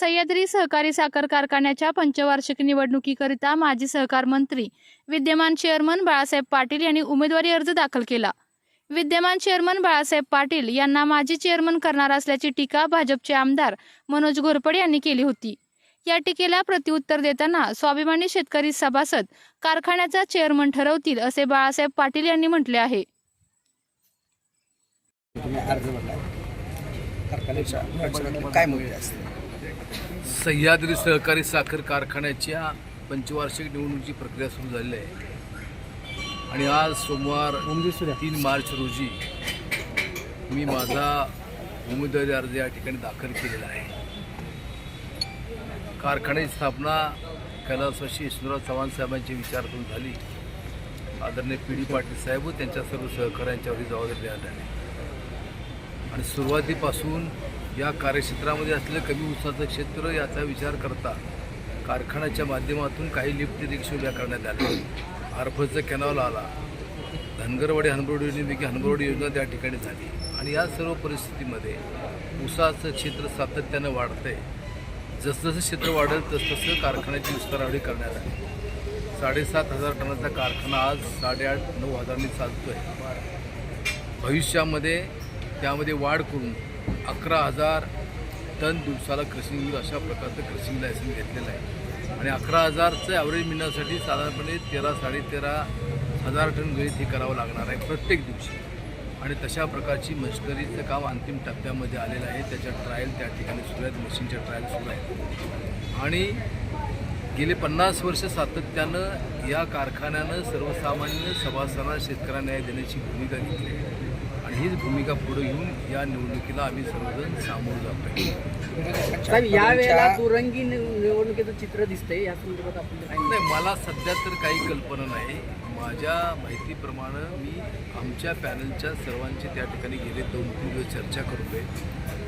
सह्याद्री सहकारी साखर कारखान्याच्या पंचवार्षिक निवडणुकीकरिता माजी सहकार मंत्री विद्यमान चेअरमन बाळासाहेब पाटील यांनी उमेदवारी अर्ज दाखल केला. विद्यमान चेअरमन बाळासाहेब पाटील यांना माजी चेअरमन करणार असल्याची टीका भाजपचे आमदार मनोज घोरपडे यांनी केली होती. या टीकेला प्रत्युत्तर देताना स्वाभिमानी शेतकरी सभासद कारखान्याचा चेअरमन ठरवतील असे बाळासाहेब पाटील यांनी म्हटले आहे. काय सह्याद्री सहकारी साखर कारखान्याच्या पंचवार्षिक निवडणुकीची प्रक्रिया सुरू झालेली आहे. आणि आज सोमवार तीन मार्च रोजी मी माझा उमेदवारी अर्ज या ठिकाणी दाखल केलेला आहे. कारखान्याची स्थापना कैलासवासी यशवंतराव चव्हाण साहेबांची विचारातून झाली. आदरणीय पी डी पाटील साहेब व त्यांच्या सर्व सहकाऱ्यांच्यावर ही जबाबदारी देण्यात आली. आणि सुरुवातीपासून या कार्यक्षेत्रामध्ये असलेलं कमी उत्साहाचं क्षेत्र याचा विचार करता कारखान्याच्या माध्यमातून काही लिफ्ट रिक्षा उभ्या करण्यात आल्या आरफचं कॅनॉल आला. धनगरवाडी हनबरोड योजनेपैकी हनबरोड योजना त्या ठिकाणी झाली. आणि या सर्व परिस्थितीमध्ये उसाचं क्षेत्र सातत्यानं वाढतंय. जसजसं क्षेत्र वाढेल तसतसं कारखान्याची विस्तारावडी करण्यात आली. साडेसात हजार टनाचा कारखाना आज साडेआठ नऊ हजारांनी चालतो आहे भविष्यामध्ये त्यामध्ये वाढ करून अकरा हजार टन दिवसाला क्रशिंग होईल अशा प्रकारचं क्रशिंग लायसन्स घेतलेलं आहे. आणि अकरा हजारचं ॲव्हरेज मिळण्यासाठी साधारणपणे तेरा साडेतेरा हजार टन गळीत हे करावं लागणार आहे प्रत्येक दिवशी. आणि तशा प्रकारची मशिनरीचं काम अंतिम टप्प्यामध्ये आलेलं आहे. त्याच्या ट्रायल त्या ठिकाणी सुरू आहेत. मशीनच्या ट्रायल सुरू आहेत. आणि गेले पन्नास वर्ष सातत्यानं या कारखान्यानं सर्वसामान्य सभासदांना शेतकऱ्यांना न्याय देण्याची भूमिका घेतली आहे. हीच भूमिका पुढे घेऊन या निवडणुकीला आम्ही सर्वजण सामोरं जातोय. साहेब या वेळेला दुरंगी निव- निवडणुकीचं चित्र दिसतंय या संदर्भात आपण नाही मला सध्या तर काही कल्पना नाही. माझ्या माहितीप्रमाणे मी आमच्या पॅनलच्या सर्वांची त्या ठिकाणी गेले दोन तीन दिवस चर्चा करतोय.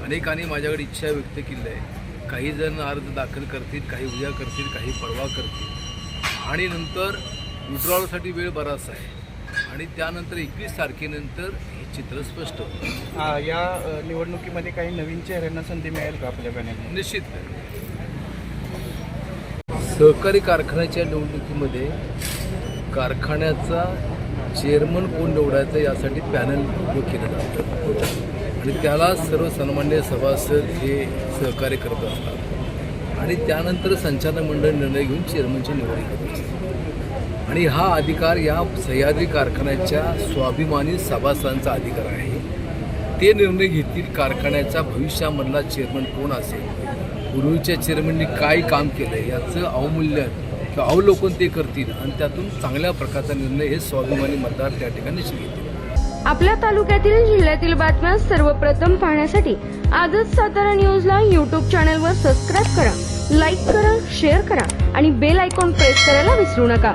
अनेकांनी माझ्याकडे इच्छा व्यक्त केली आहे. काही जण अर्ज दाखल करतील काही उद्या करतील काही परवा करतील. आणि नंतर विड्रॉलसाठी वेळ बराचसा आहे. आणि त्यानंतर एकवीस तारखेनंतर हे चित्र स्पष्ट होतं या अ, निवडणुकीमध्ये काही नवीन चेहऱ्यांना संधी मिळेल का आपल्या पॅनलमध्ये निश्चित. सहकारी कारखान्याच्या निवडणुकीमध्ये कारखान्याचा चेअरमन कोण निवडायचा यासाठी पॅनल उभं केलं जातं. आणि त्याला सर्व सन्मान्य सभासद हे सहकार्य करत असतात. आणि त्यानंतर संचालक मंडळ निर्णय घेऊन चेअरमनची निवड करत असतात. आणि हा अधिकार या सह्याद्री कारखान्याच्या स्वाभिमानी सभासदांचा अधिकार आहे. ते निर्णय घेतील कारखान्याचा भविष्यामधला चेअरमन कोण असेल? पूर्वीच्या चेअरमननी काय काम केलं याचं अवमूल्यन किंवा अवलोकन ते करतील आणि त्यातून चांगल्या प्रकारचा निर्णय हे स्वाभिमानी मतदार त्या ठिकाणी निश्चित घेतील. आपल्या तालुक्यातील जिल्ह्यातील बातम्या सर्वप्रथम पाहण्यासाठी आजच सातारा न्यूजला यूट्यूब चॅनलवर सबस्क्राईब करा लाईक करा शेअर करा आणि बेल आयकॉन प्रेस करायला विसरू नका.